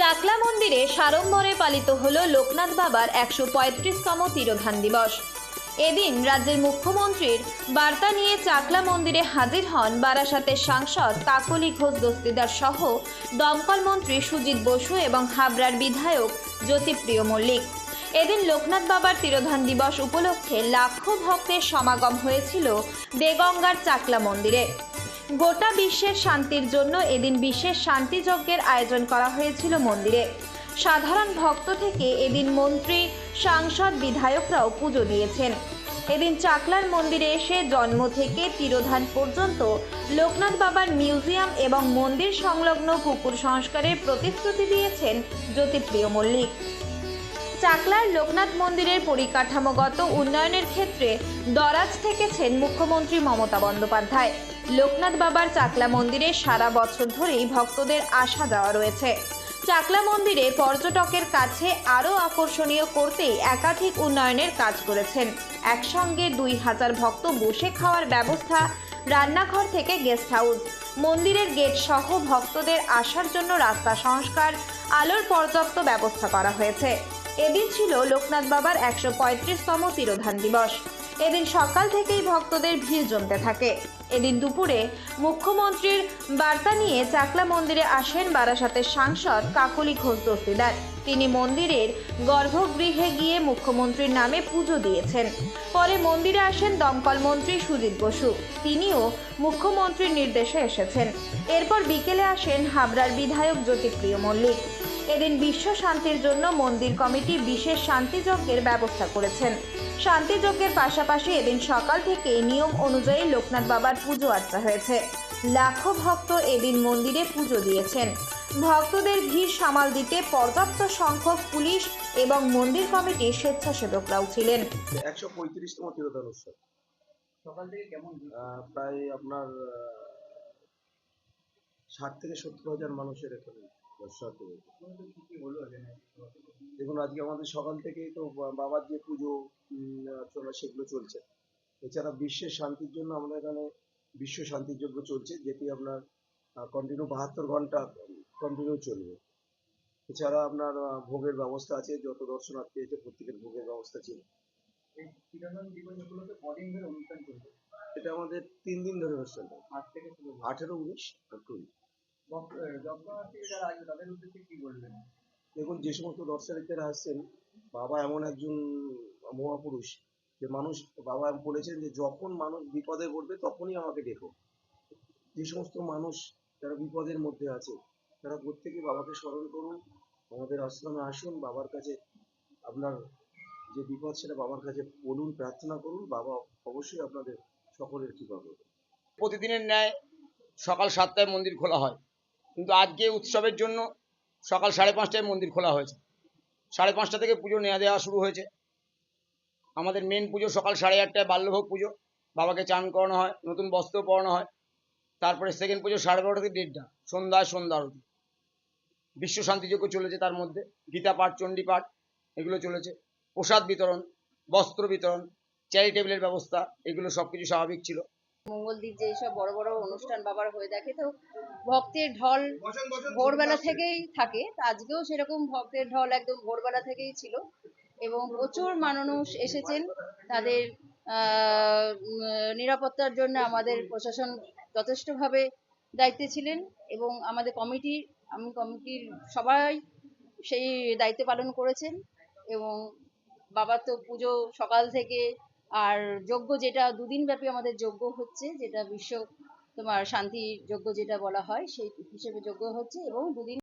চাকলা মন্দিরে সাড়ম্বরে পালিত হল লোকনাথ বাবার একশো পঁয়ত্রিশতম তিরোধান দিবস। এদিন রাজ্যের মুখ্যমন্ত্রীর বার্তা নিয়ে চাকলা মন্দিরে হাজির হন বারাসাতের সাংসদ কাকলি ঘোষ দস্তিদার সহ দমকল মন্ত্রী সুজিত বসু এবং হাবড়ার বিধায়ক জ্যোতিপ্রিয় মল্লিক। এদিন লোকনাথ বাবার তিরোধান দিবস উপলক্ষে লাখো ভক্তের সমাগম হয়েছিল দেগঙ্গার চাকলা মন্দিরে। গোটা বিশ্বের শান্তির জন্য এদিন বিশেষ শান্তি যজ্ঞের আয়োজন করা হয়েছিল মন্দিরে। সাধারণ ভক্ত থেকে এদিন মন্ত্রী, সাংসদ, বিধায়করাও পুজো দিয়েছেন। এদিন চাকলার মন্দিরে এসে জন্ম থেকে তিরোধান পর্যন্ত লোকনাথ বাবার মিউজিয়াম এবং মন্দির সংলগ্ন পুকুর সংস্কারের প্রতিশ্রুতি দিয়েছেন জ্যোতিপ্রিয় মল্লিক। চাকলার লোকনাথ মন্দিরের পরিকাঠামোগত উন্নয়নের ক্ষেত্রে দরাজ থেকেছেন মুখ্যমন্ত্রী মমতা বন্দ্যোপাধ্যায়। লোকনাথ বাবার চাকলা মন্দিরে সারা বছর ধরেই ভক্তদের আসা যাওয়া রয়েছে। চাকলা মন্দিরে পর্যটকের কাছে আরও আকর্ষণীয় করতেই একাধিক উন্নয়নের কাজ করেছেন। একসঙ্গে দুই হাজার ভক্ত বসে খাওয়ার ব্যবস্থা, রান্নাঘর থেকে গেস্ট হাউস মন্দিরের গেট সহ ভক্তদের আসার জন্য রাস্তা সংস্কার, আলোর পর্যাপ্ত ব্যবস্থা করা হয়েছে। এদিন ছিল লোকনাথ বাবার একশো পঁয়ত্রিশতম তিরোধান দিবস। এদিন সকাল থেকেই ভক্তদের ভিড় জমতে থাকে। এদিন দুপুরে মুখ্যমন্ত্রীর বার্তা নিয়ে চাকলা মন্দিরে আসেন বারাসাতের সাংসদ কাকলি ঘোষ দস্তিদার। তিনি মন্দিরের গর্ভগৃহে গিয়ে মুখ্যমন্ত্রীর নামে পুজো দিয়েছেন। পরে মন্দিরে আসেন দমকল মন্ত্রী সুজিত বসু। তিনিও মুখ্যমন্ত্রীর নির্দেশে এসেছেন। এরপর বিকেলে আসেন হাবড়ার বিধায়ক জ্যোতিপ্রিয় মল্লিক। এদিন বিশ্ব শান্তির জন্য মন্দির কমিটি বিশেষ শান্তিযজ্ঞের ব্যবস্থা করেছেন। শান্তিযজ্ঞের পাশাপাশি এদিন সকাল থেকে নিয়ম অনুযায়ী লোকনাথ বাবার পুজো আর্চা হয়েছে। লাখো ভক্ত এদিন মন্দিরে পুজো দিয়েছেন। ভক্তদের ভিড় সামাল দিতে পর্যাপ্ত সংখ্যক পুলিশ এবং মন্দির কমিটির স্বেচ্ছাসেবকরাও ছিলেন। একশো পঁয়ত্রিশতম তিরোধান উৎসব। সকাল থেকে কেমন প্রায় আপনার ষাট থেকে সত্তর হাজার মানুষের এখানে। দেখুন আজকে আমাদের সকাল থেকেই তো বাবার যে পুজো অর্চনা সেগুলো চলছে। এছাড়া বিশ্বের শান্তির জন্য আমাদের এখানে বিশ্ব শান্তিযজ্ঞ চলছে যেটি আপনার কন্টিনিউ বাহাত্তর ঘণ্টা কন্টিনিউ চলবে। এছাড়া আপনার ভোগের ব্যবস্থা আছে যত দর্শনার্থী আছে প্রত্যেকের ভোগের ব্যবস্থা ছিল এটা আমাদের তিন দিন ধরে অনুষ্ঠানটা আজ থেকে আঠেরো উনিশ আর কুড়ি। দেখুন যে সমস্ত দর্শনার্থীরা আসছেন বাবা এমন একজন মহাপুরুষ যে মানুষ বাবা বলেছেন যে যখন মানুষ বিপদে পড়বে তখনই আমাকে দেখো যে সমস্ত মানুষ যারা বিপদের মধ্যে আছে তারা প্রত্যেকে বাবাকে স্মরণ করুন আমাদের আশ্রমে আসুন বাবার কাছে আপনার যে বিপদ সেটা বাবার কাছে বলুন প্রার্থনা করুন বাবা অবশ্যই আপনাদের সকলের কৃপা করবে। প্রতিদিনের ন্যায় সকাল সাতটায় মন্দির খোলা হয়। কিন্তু আজকে উৎসবের জন্য সকাল সাড়ে পাঁচটায় মন্দির খোলা হয়েছে। সাড়ে পাঁচটা থেকে পুজো নেওয়া দেওয়া শুরু হয়েছে। আমাদের মেন পুজো সকাল সাড়ে আটটায় বাল্যভোগ পুজো। বাবাকে চান করানো হয়, নতুন বস্ত্র পরানো হয়। তারপরে সেকেন্ড পুজো সাড়ে বারোটা থেকে দেড়টা, সন্ধ্যায় সন্ধ্যা আরতি। বিশ্ব শান্তিযজ্ঞ চলেছে তার মধ্যে। গীতা পাঠ, চণ্ডী পাঠ, এগুলো চলেছে। প্রসাদ বিতরণ, বস্ত্র বিতরণ চ্যারিটেবলের ব্যবস্থা, এগুলো সব কিছু স্বাভাবিক ছিল। মঙ্গলদ্বীপ যে সব বড় বড় অনুষ্ঠান বাবার হয়ে থাকে তো ভক্তের ঢল ভোরবেলা থেকেই থাকে। আজকেও সেরকম ভক্তের ঢল একদম ভোরবেলা থেকেই ছিল। এবং প্রচুর মানুষ এসেছেন তাদের নিরাপত্তার জন্য আমাদের প্রশাসন যথেষ্টভাবে দায়িত্বে ছিলেন। এবং আমাদের কমিটি আমি কমিটির সবাই সেই দায়িত্ব পালন করেছেন। এবং বাবার তো পুজো সকাল থেকে আর যজ্ঞ যেটা দুদিন ব্যাপী আমাদের যজ্ঞ হচ্ছে, যেটা বিশ্ব তোমার শান্তি যজ্ঞ যেটা বলা হয়, সেই হিসেবে যজ্ঞ হচ্ছে এবং দুদিন